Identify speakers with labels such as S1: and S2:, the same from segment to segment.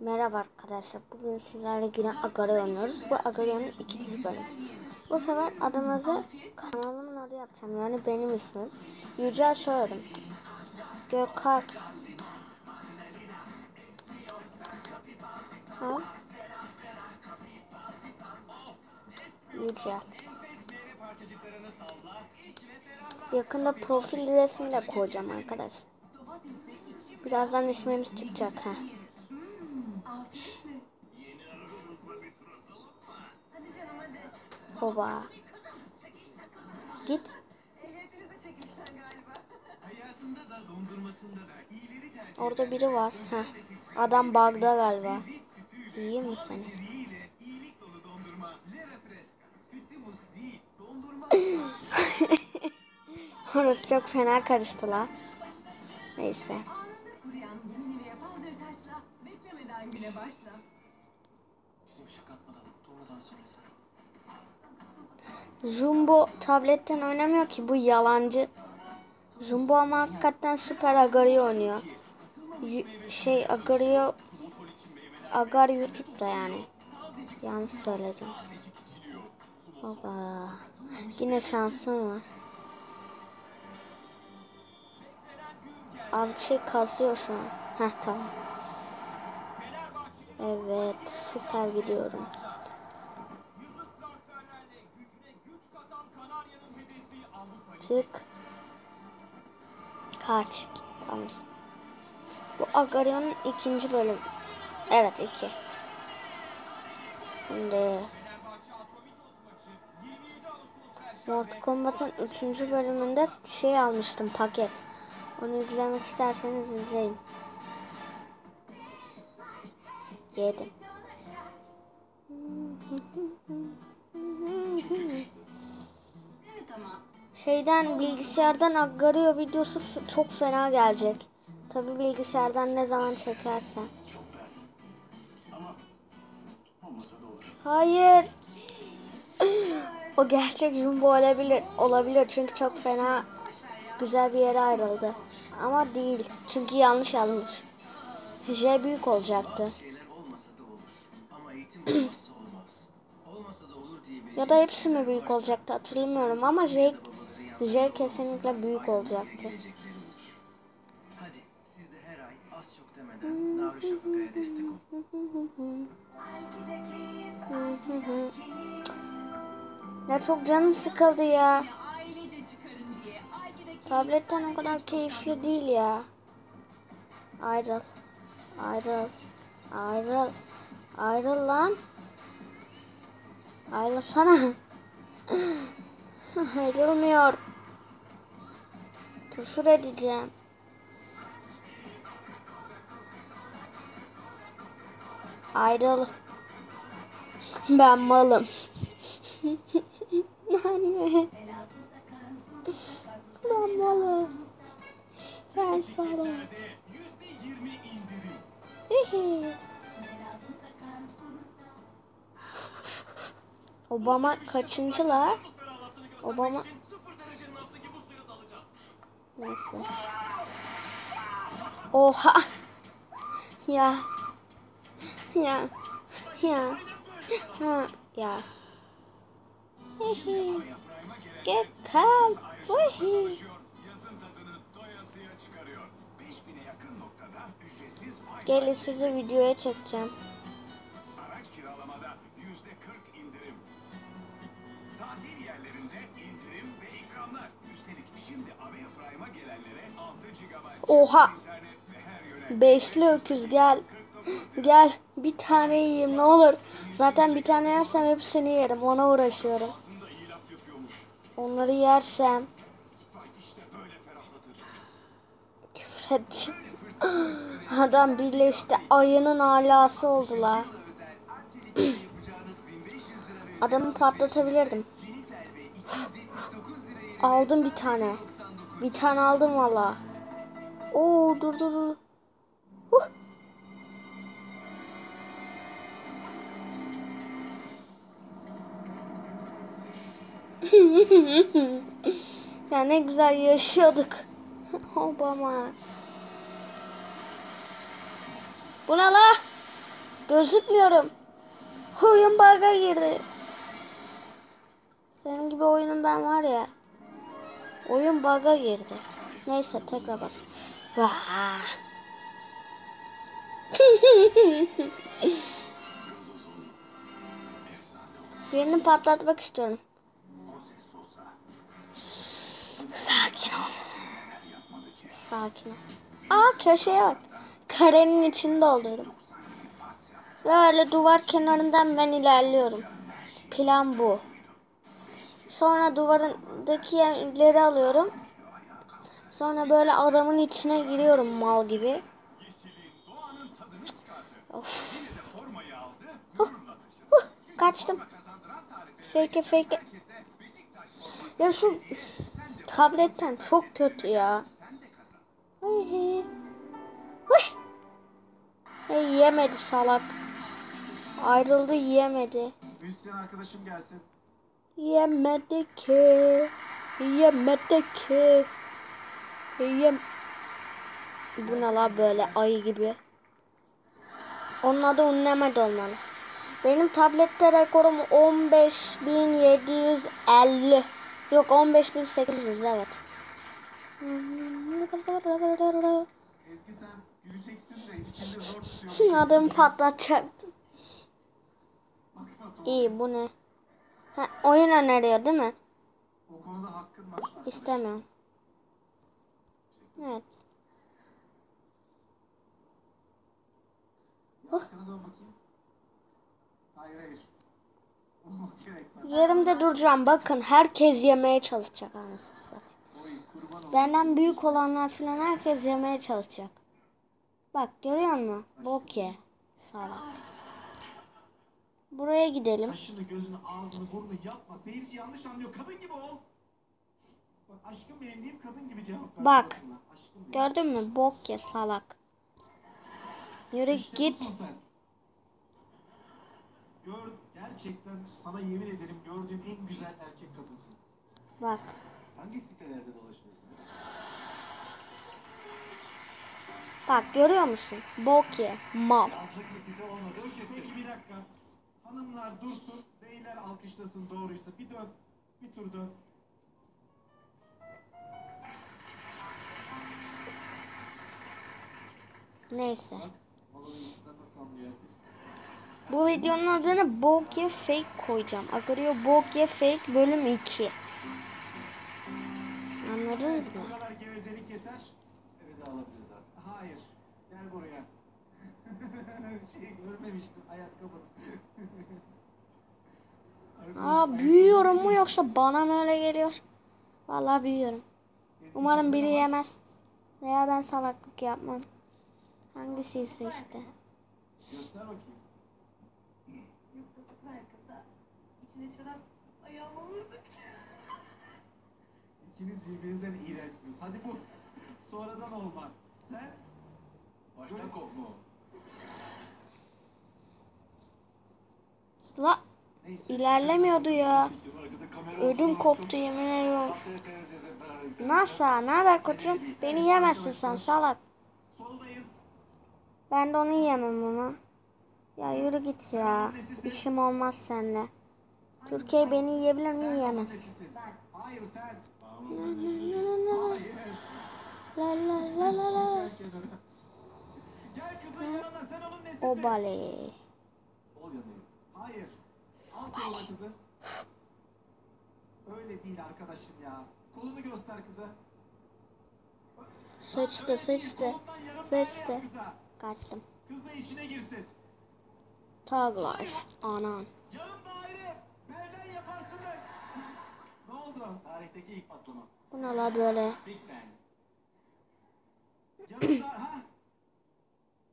S1: Merhaba arkadaşlar. Bugün sizlerle yine Agari oynuyoruz. Bu Agari'nin ikinci bölümü. Bu sefer adımızı kanalımın adı yapacağım. Yani benim ismim. Yücel Soyadım. Gökhan. Ha? Yücel. Yakında profil resmi de koyacağım arkadaşlar. Birazdan ismimiz çıkacak ha. Baba. Git. Orada biri var. Heh. Adam bug'da galiba. İyi mi seni? Orası çok fena karıştı la. Neyse. Jumbo tabletten oynamıyor ki bu yalancı. Jumbo ama hakikaten süper Agari oynuyor. Y- şey Agari Agar YouTube'da yani. Yanlış söyledim. Baba. Yine şansım var. Az bir şey kasıyor şu an. Heh tamam. Evet süper gidiyorum. Çık. Kaç. Tamam. Bu Agarion'un ikinci bölüm. Evet iki. Şimdi Mortal Kombat'ın üçüncü bölümünde şey almıştım paket. Onu izlemek isterseniz izleyin. Yedim. Şeyden bilgisayardan Agario videosu çok fena gelecek. Tabi bilgisayardan ne zaman çekersen. Hayır. o gerçek Jumbo olabilir. Olabilir çünkü çok fena güzel bir yere ayrıldı. Ama değil. Çünkü yanlış yazmış. J büyük olacaktı. Ya da hepsi mi büyük olacaktı hatırlamıyorum ama J, J kesinlikle büyük olacaktı.
S2: Hadi siz de her ay az çok demeden Navri Şafaka'ya destek olun.
S1: Ya çok canım sıkıldı ya. Tabletten o kadar keyifli değil ya. Ayrıl. Ayrıl. Ayrıl. Ayrıl lan. Ayrılsana. Ayrılmıyor. Küfür edeceğim. Ayrıl. Ben malım. Anne. Ben malım. Ben. Hihi. Obama kaçıncı la? Obama... Neyse. Oha. Ya. Ya. Ya. Ha. Ya. Hihi. Gökhan. Hihi.
S3: Yazın tadını doyasıya çıkarıyor. 5000'e yakın noktada ücretsiz Wi-Fi
S1: Gelin sizi videoya çekeceğim. Oha. Beşli öküz gel. Gel bir tane yiyeyim ne olur. Zaten bir tane yersem hepsini yerim. Ona uğraşıyorum. Onları yersem
S3: Spike işte böyle ferahlatır.
S1: küfür edeceğim. Adam birleşti. Ayının alası oldular. Adamı patlatabilirdim. Aldım bir tane. Bir tane aldım valla. Oo dur dur dur. Huh. ya ne güzel yaşıyorduk. Obama. Bu ne la? Gözükmüyorum. Oyun bug'a girdi. Senin gibi oyunun ben var ya. Oyun bug'a girdi. Neyse tekrar bak. Birini patlatmak istiyorum. Sakin ol. Sakin ol. Aa köşeye bak. Karenin içini doldurdum. Böyle duvar kenarından ben ilerliyorum. Plan bu. Sonra duvarındaki yerleri alıyorum. Sonra böyle adamın içine giriyorum mal gibi. Of. Huh, huh, Kaçtım. Fake fake. Ya şu tabletten çok kötü ya. Hey yemedi salak. Ayrıldı yemedi. Yemedi ki. Yemedi ki. Yem... Bu ne la böyle ayı gibi. Onun adı Unnemed olmalı. Benim tablette rekorum 15.750. Yok 15.800 evet.
S2: Ezgi.
S1: Adımı patlatacaktım. İyi bu ne? Ha, oyun öneriyor değil mi?
S2: O konuda hakkın var.
S1: İstemiyorum. Evet.
S2: Gerekmez.
S1: Yerimde duracağım. Bakın herkes yemeye çalışacak anasını satayım. Benden büyük olanlar filan herkes yemeye çalışacak. Bak görüyor musun? Bok ye. Salak. Buraya gidelim.
S2: Kaşını, gözünü, ağzını, burnunu yapma. Seyirci yanlış anlıyor. Kadın gibi ol. Bak aşkım benim kadın gibi cevap ver.
S1: Bak.
S2: sorusuna.
S1: Gördün mü? Bok ye salak. Yürü
S2: İşte
S1: git.
S2: Gör, gerçekten sana yemin ederim gördüğüm en güzel erkek kadınsın.
S1: Bak.
S2: Hangi sitelerde dolaşıyorsun?
S1: Bak görüyor musun? Bok ye. Mal.
S2: Yazlık bir site olmadı. Peki bir dakika. Hanımlar dursun, beyler alkışlasın doğruysa. Bir dön, bir tur dön.
S1: Neyse. Bu videonun adını Bok ye Fake koyacağım. Agario Bok ye Fake bölüm 2. Anladınız mı?
S2: Bu kadar gevezelik yeter. Eve de alabiliriz artık. Hayır. Gel buraya. şey görmemiştim ayakkabı.
S1: Aa büyüyorum mu yoksa bana mı öyle geliyor? Vallahi büyüyorum. Umarım biri yemez. Veya ben salaklık yapmam. Hangisi ise işte.
S2: Göster bakayım.
S4: Arkada. İçine çorap ayağıma vurdu.
S2: İkiniz birbirinizden iğrençsiniz. Hadi bu. Sonradan olma. Sen baştan kopma.
S1: La
S2: Neyse.
S1: ilerlemiyordu ya. Ödüm koptu yemin ediyorum. Nasıl? Ne haber koçum? Beni yemezsin sen salak. Ben de onu yiyemem ama. Ya yürü git ya. İşim olmaz seninle. Türkiye beni yiyebilir mi yiyemez. La la la la la. Obale.
S2: Kızı. Öyle değil arkadaşım ya. Kolunu göster kıza.
S1: Sıçtı sıçtı.
S2: Kolundan
S1: Kaçtım.
S2: Kız da içine girsin.
S1: Tag life. Anan.
S2: Yarım daire. Belden yaparsın da. Ne oldu? Tarihteki ilk patlama.
S1: Bu ne la böyle?
S2: Big Bang. Yarım daire. Ha?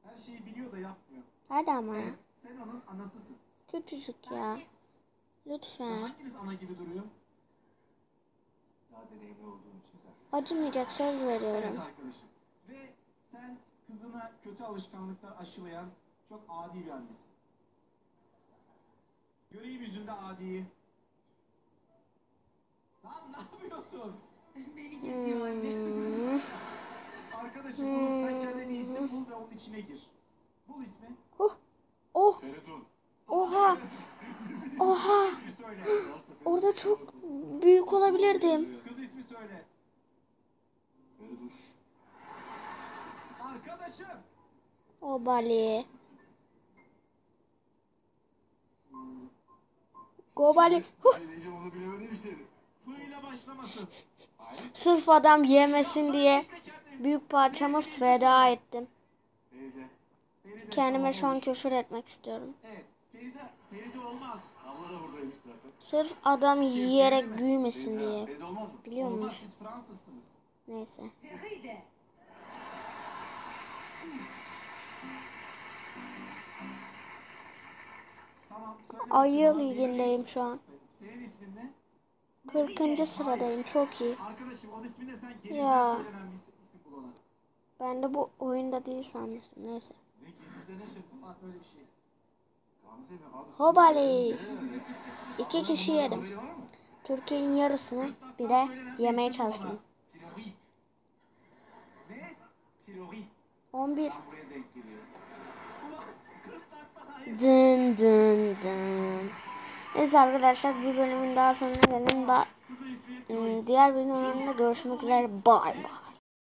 S2: Her şeyi biliyor da yapmıyor.
S1: Hadi ama ya.
S2: Evet, sen onun anasısın.
S1: Küçücük ya. Lütfen.
S2: Hanginiz ana gibi duruyor? Daha deneyimli olduğum için.
S1: Acımayacak söz
S2: Evet
S1: veriyorum.
S2: arkadaşım. Kızına kötü alışkanlıklar aşılayan çok adi bir annesin. Göreyim yüzünde adiyi. Lan ne yapıyorsun?
S4: Beni geziyor anne.
S2: Arkadaşım oğlum sen kendine bir isim bul ve onun içine gir. Bul ismi.
S1: Oh. Oh. Oha. Oha.
S2: Söyle.
S1: Orada çok büyük olabilirdim.
S2: Kız ismi söyle.
S5: Ferduş.
S2: Arkadaşım.
S1: O Bali. Go Bali.
S5: Onu bilemediğim bir şeydi.
S2: Başlamasın.
S1: Sırf adam yemesin diye büyük parçamı feda ettim. Kendime şu an küfür etmek istiyorum.
S2: Evet. Feride, Feride olmaz.
S5: Abla da buradaymış zaten.
S1: Sırf adam yiyerek büyümesin diye. Biliyor musun? Neyse.
S4: Feride.
S1: Ayı ligindeyim şu an.
S2: Senin ismin ne?
S1: 40. sıradayım. Çok iyi.
S2: Arkadaşım onun ismi ne sen
S1: Ya.
S2: gelirsen söylenen bir isim ona.
S1: Ben de bu oyunda değil sanmıştım. Neyse.
S2: Şey şey.
S1: Hobali. İki kişi yedim. Türkiye'nin yarısını bir de yemeye çalıştım.
S2: Tiroid. Ne? Tiroid.
S1: 11. Dın dın dın. Neyse arkadaşlar bir bölümün daha sonuna
S2: Kızın ismi
S1: ım, diğer videolarımda görüşmek üzere. Bye bye.